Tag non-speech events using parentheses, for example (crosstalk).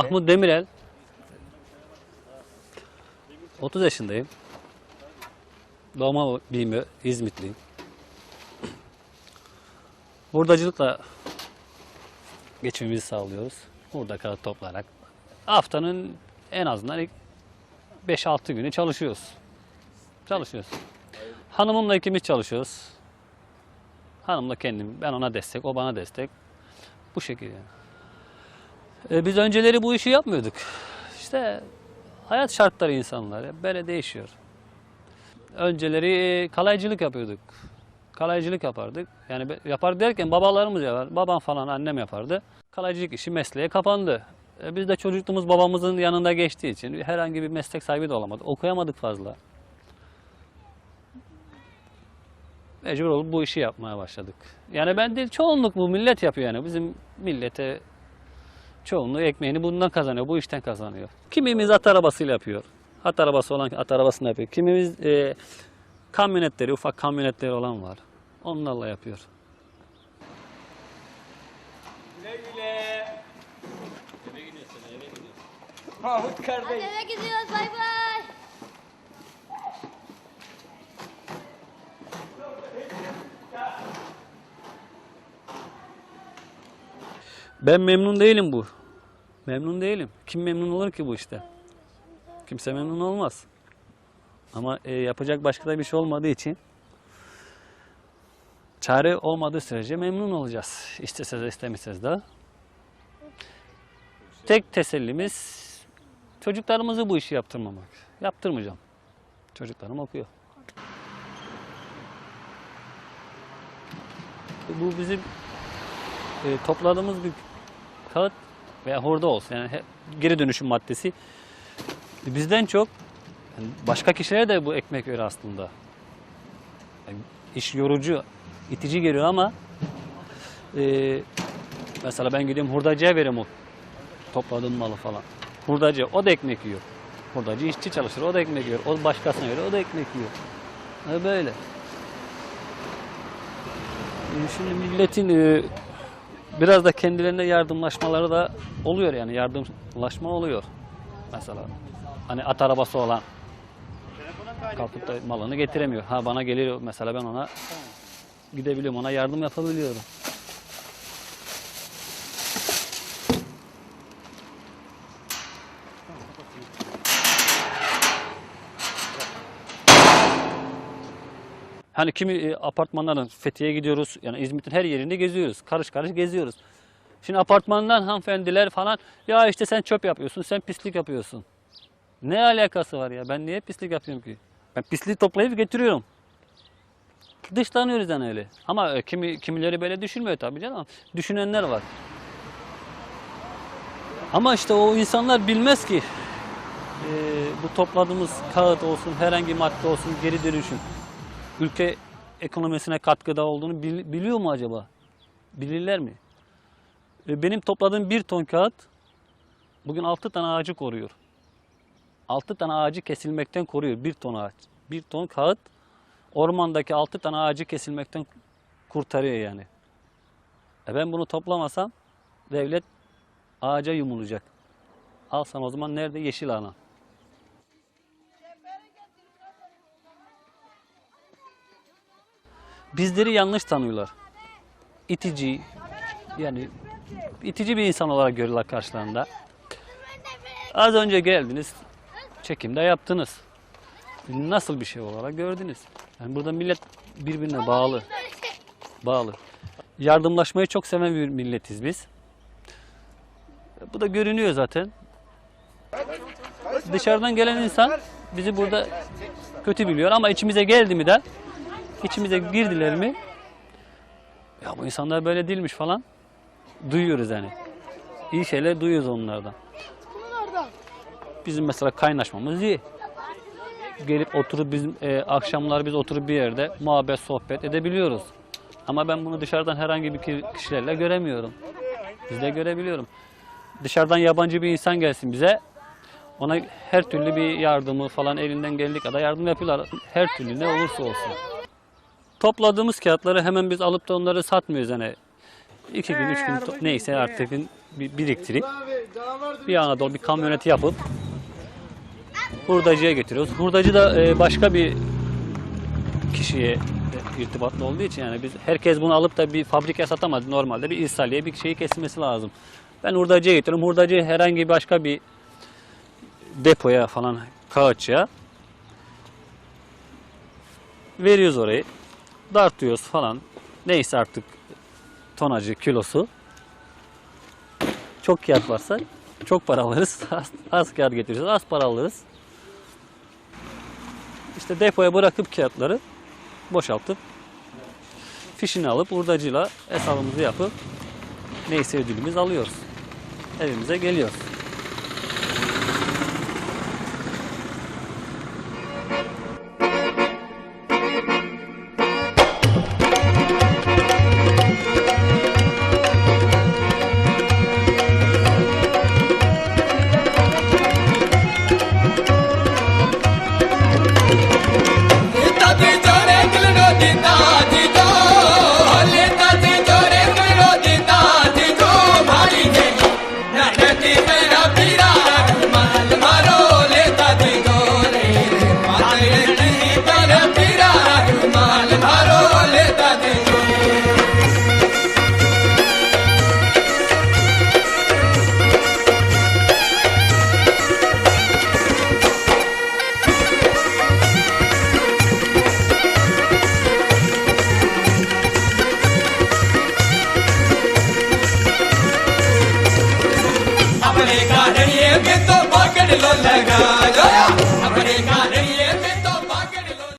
Mahmut Demirel. 30 yaşındayım. Doğma büyüme İzmitliyim. Hurdacılıkla geçimimizi sağlıyoruz. Hurda kağıt toplayarak. Haftanın en azından ilk 5-6 günü çalışıyoruz. Çalışıyoruz. Hanımımla ikimiz çalışıyoruz. Hanımla kendim, ben ona destek, o bana destek. Bu şekilde. E, biz önceleri bu işi yapmıyorduk. İşte hayat şartları insanlar böyle değişiyor. Önceleri kalaycılık yapıyorduk. Kalaycılık yapardık. Yani yapar derken babalarımız yapar. Babam falan annem yapardı. Kalaycılık işi mesleğe kapandı. E, biz de çocukluğumuz babamızın yanında geçtiği için herhangi bir meslek sahibi de olamadık. Okuyamadık fazla. Mecbur olup bu işi yapmaya başladık. Yani ben değil çoğunluk bu millet yapıyor yani. Bizim millete çoğunluğu ekmeğini bundan kazanıyor, bu işten kazanıyor. Kimimiz at arabasıyla yapıyor. At arabası olan at arabasını yapıyor. Kimimiz e, kamyonetleri, ufak kamyonetleri olan var. Onlarla yapıyor. Güle güle. Mahmut kardeş. Hadi eve gidiyoruz bay bay. Ben memnun değilim bu. Memnun değilim. Kim memnun olur ki bu işte? Kimse memnun olmaz. Ama e, yapacak başka da bir şey olmadığı için çare olmadığı sürece memnun olacağız. İsteseniz de istemeseniz de. Tek tesellimiz çocuklarımızı bu işi yaptırmamak. Yaptırmayacağım. Çocuklarım okuyor. Bu bizim e, topladığımız bir kağıt veya hurda olsun yani he- geri dönüşüm maddesi bizden çok yani başka kişilere de bu ekmek öyle aslında. Yani iş yorucu, itici geliyor ama e, mesela ben gidiyorum hurdacıya veriyorum o topladığım malı falan. Hurdacı o da ekmek yiyor. Hurdacı işçi çalışır o da ekmek yiyor. O başkasına göre o da ekmek yiyor. Ha, böyle. E, Şimdi milletin e, biraz da kendilerine yardımlaşmaları da oluyor yani yardımlaşma oluyor. Mesela hani at arabası olan kalkıp da malını getiremiyor. Ha bana geliyor mesela ben ona gidebiliyorum ona yardım yapabiliyorum. Hani kimi e, apartmanların Fethiye'ye gidiyoruz. Yani İzmit'in her yerinde geziyoruz. Karış karış geziyoruz. Şimdi apartmandan hanımefendiler falan ya işte sen çöp yapıyorsun, sen pislik yapıyorsun. Ne alakası var ya? Ben niye pislik yapıyorum ki? Ben pisliği toplayıp getiriyorum. Dışlanıyoruz yani öyle. Ama e, kimi kimileri böyle düşünmüyor tabii canım. Düşünenler var. Ama işte o insanlar bilmez ki e, bu topladığımız kağıt olsun, herhangi madde olsun geri dönüşüm ülke ekonomisine katkıda olduğunu bil- biliyor mu acaba? Bilirler mi? E, Benim topladığım bir ton kağıt bugün 6 tane ağacı koruyor. 6 tane ağacı kesilmekten koruyor bir ton ağaç. Bir ton kağıt ormandaki 6 tane ağacı kesilmekten kurtarıyor yani. E ben bunu toplamasam devlet ağaca yumulacak. Alsam o zaman nerede? Yeşil alan. Bizleri yanlış tanıyorlar. İtici, yani itici bir insan olarak görüyorlar karşılarında. Az önce geldiniz, çekimde yaptınız. Nasıl bir şey olarak gördünüz? Yani burada millet birbirine bağlı. Bağlı. Yardımlaşmayı çok seven bir milletiz biz. Bu da görünüyor zaten. Dışarıdan gelen insan bizi burada kötü biliyor ama içimize geldi mi de içimize girdiler mi ya bu insanlar böyle değilmiş falan duyuyoruz yani. İyi şeyler duyuyoruz onlardan. Bizim mesela kaynaşmamız iyi. Gelip oturup bizim e, akşamlar biz oturup bir yerde muhabbet sohbet edebiliyoruz. Ama ben bunu dışarıdan herhangi bir ki- kişilerle göremiyorum. Bizde görebiliyorum. Dışarıdan yabancı bir insan gelsin bize. Ona her türlü bir yardımı falan elinden geldiği kadar yardım yapıyorlar. Her türlü ne olursa olsun. Topladığımız kağıtları hemen biz alıp da onları satmıyoruz yani. iki gün, üç gün neyse artık bir biriktirip bir Anadolu bir kamyoneti yapıp hurdacıya getiriyoruz. Hurdacı da e, başka bir kişiye irtibatlı olduğu için yani biz herkes bunu alıp da bir fabrikaya satamaz. Normalde bir ishaliye bir şeyi kesilmesi lazım. Ben hurdacıya getiriyorum. Hurdacı herhangi başka bir depoya falan kağıtçıya veriyoruz orayı. Dartıyoruz falan. Neyse artık tonajı, kilosu. Çok kağıt varsa çok para alırız. (laughs) Az, az kağıt getiriyoruz. Az para alırız. İşte depoya bırakıp kağıtları boşaltıp fişini alıp hurdacıyla hesabımızı yapıp neyse ödülümüz alıyoruz. Evimize geliyoruz.